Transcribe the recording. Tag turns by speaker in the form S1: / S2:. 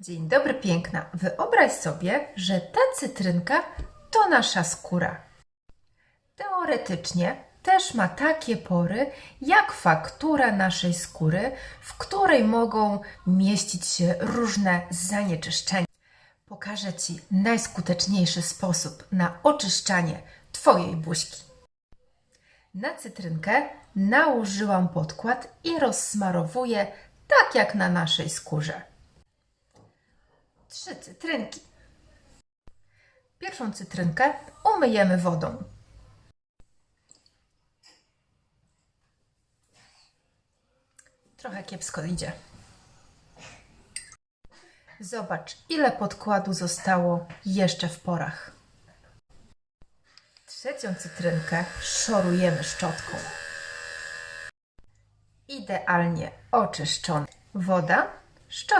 S1: Dzień dobry, piękna. Wyobraź sobie, że ta cytrynka to nasza skóra. Teoretycznie też ma takie pory jak faktura naszej skóry, w której mogą mieścić się różne zanieczyszczenia. Pokażę Ci najskuteczniejszy sposób na oczyszczanie Twojej buźki. Na cytrynkę nałożyłam podkład i rozsmarowuję tak jak na naszej skórze. Trzy cytrynki. Pierwszą cytrynkę umyjemy wodą. Trochę kiepsko idzie. Zobacz, ile podkładu zostało jeszcze w porach. Trzecią cytrynkę szorujemy szczotką. Idealnie oczyszczona woda, szczotka.